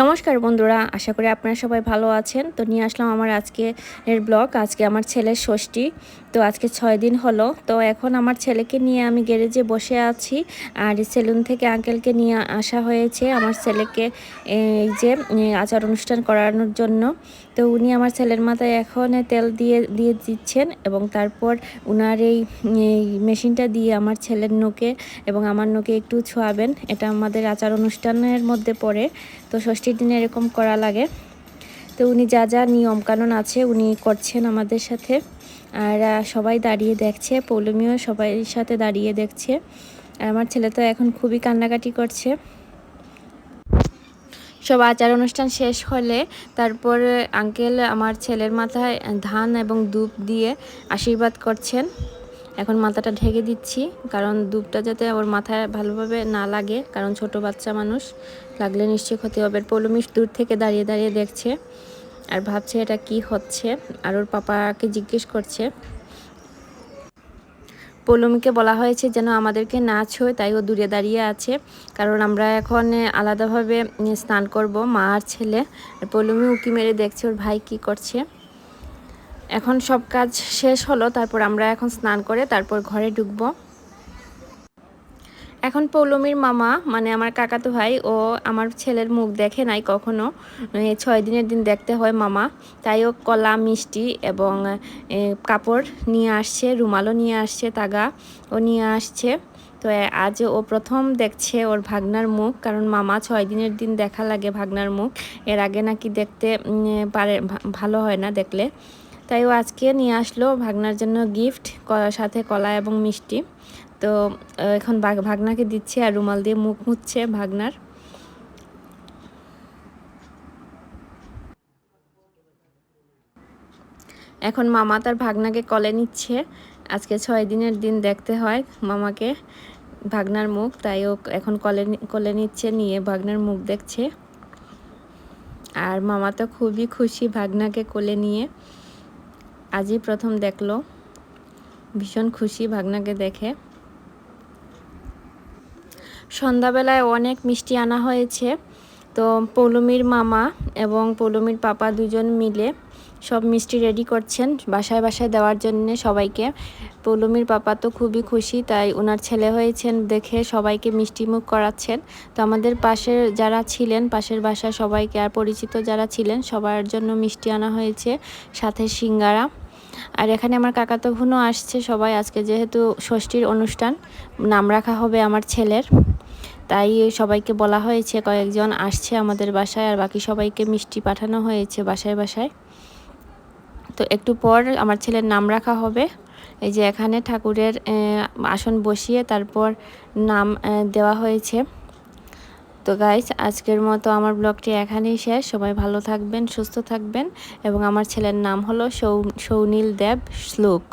নমস্কার বন্ধুরা, আশা করি আপনারা সবাই ভালো আছেন। তো নিয়ে আসলাম আমার আজকে এর ব্লগ, আজকে আমার ছেলের ষষ্ঠী। তো আজকে ছয় দিন হলো, তো এখন আমার ছেলেকে নিয়ে আমি গ্যারেজে বসে আছি। আর সেলুন থেকে আঙ্কেলকে নিয়ে আসা হয়েছে আমার ছেলেকে, এই যে আচার অনুষ্ঠান করানোর জন্য। তো উনি আমার ছেলের মাথায় এখন তেল দিয়ে দিয়ে দিচ্ছেন এবং তারপর উনার এই মেশিনটা দিয়ে আমার ছেলের নোকে এবং আমার নোকে একটু ছোঁয়াবেন। এটা আমাদের আচার অনুষ্ঠানের মধ্যে পড়ে। তো ষষ্ঠীর দিনে এরকম করা লাগে। তো উনি যা যা নিয়মকানুন আছে উনি করছেন আমাদের সাথে। আর সবাই দাঁড়িয়ে দেখছে, পৌলমিও সবাই সাথে দাঁড়িয়ে দেখছে। আর আমার ছেলে তো এখন খুবই কান্নাকাটি করছে। সব আচার অনুষ্ঠান শেষ হলে তারপর আঙ্কেল আমার ছেলের মাথায় ধান এবং দুধ দিয়ে আশীর্বাদ করছেন। এখন মাথাটা ঢেকে দিচ্ছি, কারণ দুধটা যাতে ওর মাথায় ভালোভাবে না লাগে, কারণ ছোট বাচ্চা মানুষ, লাগলে নিশ্চয়ই ক্ষতি হবে। পৌলমিশ দূর থেকে দাঁড়িয়ে দাঁড়িয়ে দেখছে আর ভাবছে এটা কি হচ্ছে, আর ওর পাপাকে জিজ্ঞেস করছে। পৌলমীকে বলা হয়েছে যেন আমাদেরকে না ছোয়, তাই ও দূরে দাঁড়িয়ে আছে, কারণ আমরা এখন আলাদাভাবে স্নান করব, মা আর ছেলে। আর পৌলমী উকি মেরে দেখছে ওর ভাই কি করছে। এখন সব কাজ শেষ হলো, তারপর আমরা এখন স্নান করে তারপর ঘরে ঢুকবো। এখন পৌলমীর মামা মানে আমার কাকাতো ভাই, ও আমার ছেলের মুখ দেখে নাই কখনো। ছয় দিনের দিন দেখতে হয় মামা। তাই ও কলা, মিষ্টি এবং কাপড় নিয়ে আসছে, রুমালও নিয়ে আসছে, তাগা ও নিয়ে আসছে। তো আজ ও প্রথম দেখছে ওর ভাগনার মুখ, কারণ মামা ছয় দিনের দিন দেখা লাগে ভাগনার মুখ। এর আগে নাকি দেখতে পারে ভালো হয় না দেখলে। তাই ও আজকে নিয়ে আসলো ভাগনার জন্য গিফট সাথে কলা এবং মিষ্টি। তো এখন ভাগনাকে দিচ্ছে আর রুমাল দিয়ে মুখ মুচ্ছে ভাগনার। এখন মামা তার ভাগনাকে কলে নিচ্ছে। আজকে ছয় দিনের দিন দেখতে হয় মামাকে ভাগনার মুখ, তাই ও এখন কলে কলে নিচ্ছে, নিয়ে ভাগনার মুখ দেখছে। আর মামা তো খুবই খুশি ভাগনাকে কোলে নিয়ে। আজই প্রথম দেখল। ভীষণ খুশি ভাগনাকে দেখে। সন্ধ্যাবেলায় অনেক মিষ্টি আনা হয়েছে। তো পৌলমীর মামা এবং পৌলমীর পাপা দুজন মিলে সব মিষ্টি রেডি করছেন বাসায় বাসায় দেওয়ার জন্য সবাইকে। পৌলমীর পাপা তো খুবই খুশি, তাই ওনার ছেলে হয়েছেন দেখে সবাইকে মিষ্টি মুখ করাচ্ছেন। তো আমাদের পাশের যারা ছিলেন, পাশের বাসায় সবাইকে আর পরিচিত যারা ছিলেন, সবার জন্য মিষ্টি আনা হয়েছে। সাথে সিঙ্গারা। আর এখানে আমার কাকাতো বোনও আসছে, সবাই আজকে যেহেতু ষষ্ঠীর অনুষ্ঠান, নাম রাখা হবে আমার ছেলের। তাই সবাইকে বলা হয়েছে, কয়েকজন আসছে আমাদের বাসায় আর বাকি সবাইকে মিষ্টি পাঠানো হয়েছে বাসায় বাসায়। তো একটু পর আমার ছেলের নাম রাখা হবে। এই যে এখানে ঠাকুরের আসন বসিয়ে তারপর নাম দেওয়া হয়েছে। তো গাইজ আজকের মতো আমার ব্লগটি এখানেই শেষ। সবাই ভালো থাকবেন, সুস্থ থাকবেন এবং আমার ছেলের নাম হলো সৌ, সৌনীল দেব শ্লোক।